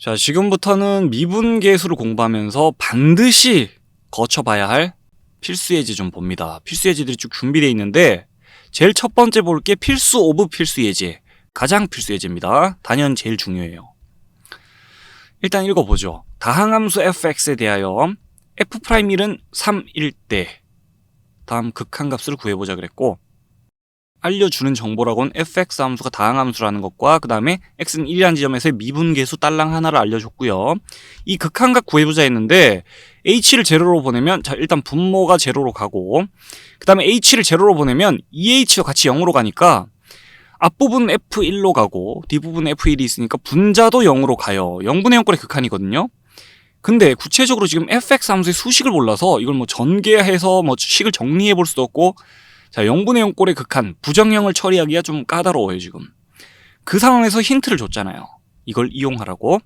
자, 지금부터는 미분계수를 공부하면서 반드시 거쳐봐야 할 필수 예제 좀 봅니다. 필수 예제들이 쭉 준비되어 있는데 제일 첫 번째 볼 게 필수 오브 필수 예제. 가장 필수 예제입니다. 단연 제일 중요해요. 일단 읽어보죠. 다항함수 fx에 대하여 f'1은 3일 때 다음 극한값을 구해보자 그랬고 알려주는 정보라고는 fx 함수가 다항 함수라는 것과 그 다음에 x는 1이라는 지점에서의 미분계수 딸랑 하나를 알려줬고요. 이 극한값 구해보자 했는데 h를 제로로 보내면 자 일단 분모가 제로로 가고 그 다음에 h를 제로로 보내면 2h도 같이 0으로 가니까 앞부분 f1로 가고 뒷부분 f1이 있으니까 분자도 0으로 가요. 0분의 0꼴의 극한이거든요. 근데 구체적으로 지금 fx 함수의 수식을 몰라서 이걸 뭐 전개해서 뭐 식을 정리해 볼 수도 없고 자 0분의 0꼴의 극한 부정형을 처리하기가 좀 까다로워요 지금. 그 상황에서 힌트를 줬잖아요. 이걸 이용하라고.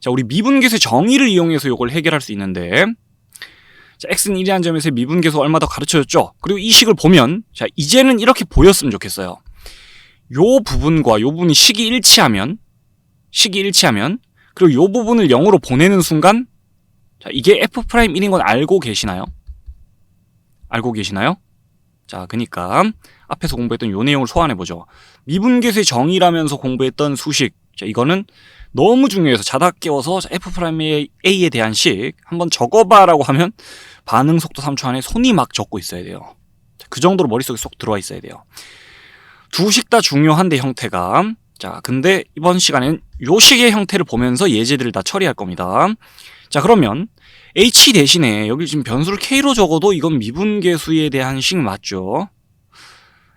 자 우리 미분계수의 정의를 이용해서 이걸 해결할 수 있는데 자, x는 1이라는 점에서 미분계수 얼마 더 가르쳐줬죠. 그리고 이 식을 보면 자 이제는 이렇게 보였으면 좋겠어요. 요 부분과 요 부분이 식이 일치하면 식이 일치하면 그리고 요 부분을 0으로 보내는 순간 자, 이게 f'1인 건 알고 계시나요? 알고 계시나요? 자, 그니까 앞에서 공부했던 요 내용을 소환해 보죠. 미분계수의 정의라면서 공부했던 수식. 자, 이거는 너무 중요해서 자다 깨워서 f'A에 대한 식 한번 적어봐라고 하면 반응 속도 3초 안에 손이 막 적고 있어야 돼요. 자, 그 정도로 머릿속에 쏙 들어와 있어야 돼요. 두 식 다 중요한데 형태가 자 근데 이번 시간에는 요 식의 형태를 보면서 예제들을 다 처리할 겁니다 자 그러면 h 대신에 여기 지금 변수를 k로 적어도 이건 미분계수에 대한 식 맞죠?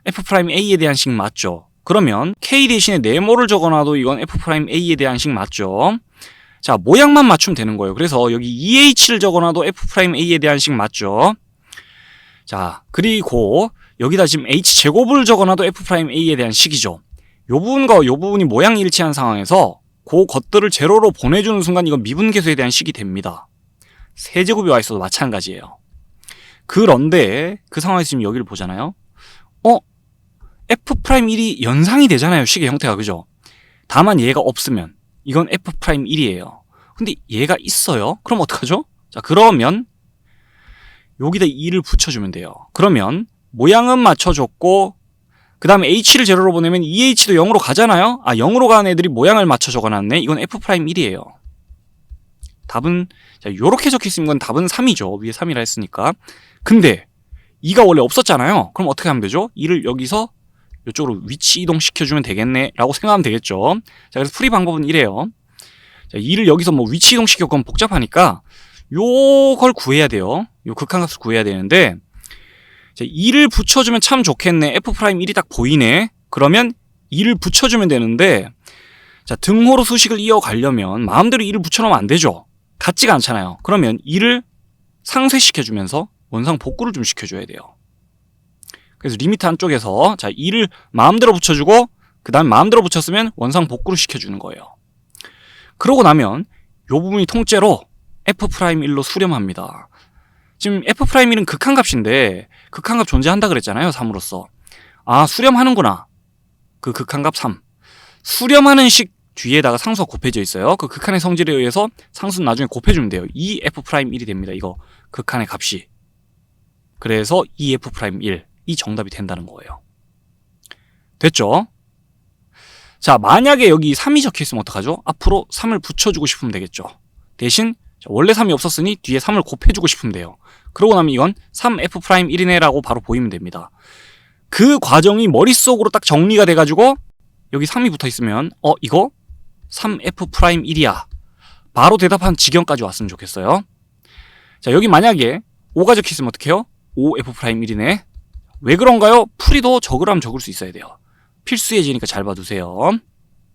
F'a에 대한 식 맞죠? 그러면 k 대신에 네모를 적어놔도 이건 f'a에 대한 식 맞죠? 자 모양만 맞추면 되는 거예요. 그래서 여기 2h를 적어놔도 f'a에 대한 식 맞죠? 자 그리고 여기다 지금 h 제곱을 적어놔도 f'a에 대한 식이죠. 요 부분과 요 부분이 모양이 일치한 상황에서 그 것들을 제로로 보내주는 순간 이건 미분계수에 대한 식이 됩니다. 세제곱이 와 있어도 마찬가지예요. 그런데 그 상황에서 지금 여기를 보잖아요. 어? f'1이 연상이 되잖아요. 식의 형태가 그죠? 다만 얘가 없으면 이건 f'1이에요. 근데 얘가 있어요. 그럼 어떡하죠? 자 그러면 여기다 2를 붙여주면 돼요. 그러면 모양은 맞춰줬고 그 다음에 h를 제로로 보내면 2h도 0으로 가잖아요. 아 0으로 가는 애들이 모양을 맞춰 적어놨네. 이건 f'1이에요. 답은 자 요렇게 적혀있으면 이건 답은 3이죠. 위에 3이라 했으니까. 근데 2가 원래 없었잖아요. 그럼 어떻게 하면 되죠? 2를 여기서 이쪽으로 위치 이동시켜 주면 되겠네 라고 생각하면 되겠죠. 자 그래서 풀이 방법은 이래요. 자 2를 여기서 뭐 위치 이동시켜 그건 복잡하니까 요걸 구해야 돼요. 요 극한값을 구해야 되는데 자, 2를 붙여주면 참 좋겠네. f'1이 딱 보이네. 그러면 2를 붙여주면 되는데 자 등호로 수식을 이어가려면 마음대로 2를 붙여놓으면 안 되죠. 같지가 않잖아요. 그러면 2를 상쇄시켜주면서 원상 복구를 좀 시켜줘야 돼요. 그래서 리미트 한쪽에서 자 2를 마음대로 붙여주고 그 다음 마음대로 붙였으면 원상 복구를 시켜주는 거예요. 그러고 나면 요 부분이 통째로 f'1로 수렴합니다. 지금 f'1은 극한값인데 극한값 존재한다 그랬잖아요. 3으로서. 아, 수렴하는구나. 그 극한값 3. 수렴하는 식 뒤에다가 상수가 곱해져 있어요. 그 극한의 성질에 의해서 상수는 나중에 곱해주면 돼요. 2f'1이 됩니다. 이거 극한의 값이. 그래서 2f'1. 이 정답이 된다는 거예요. 됐죠? 자, 만약에 여기 3이 적혀 있으면 어떡하죠? 앞으로 3을 붙여주고 싶으면 되겠죠. 대신 원래 3이 없었으니 뒤에 3을 곱해주고 싶으면 돼요. 그러고 나면 이건 3f'1이네라고 바로 보이면 됩니다. 그 과정이 머릿속으로 딱 정리가 돼가지고 여기 3이 붙어 있으면 어 이거 3f'1이야. 바로 대답한 지경까지 왔으면 좋겠어요. 자 여기 만약에 5가 적혀 있으면 어떡해요? 5f'1이네. 왜 그런가요? 풀이도 적으라면 적을 수 있어야 돼요. 필수 예제니까 잘 봐두세요.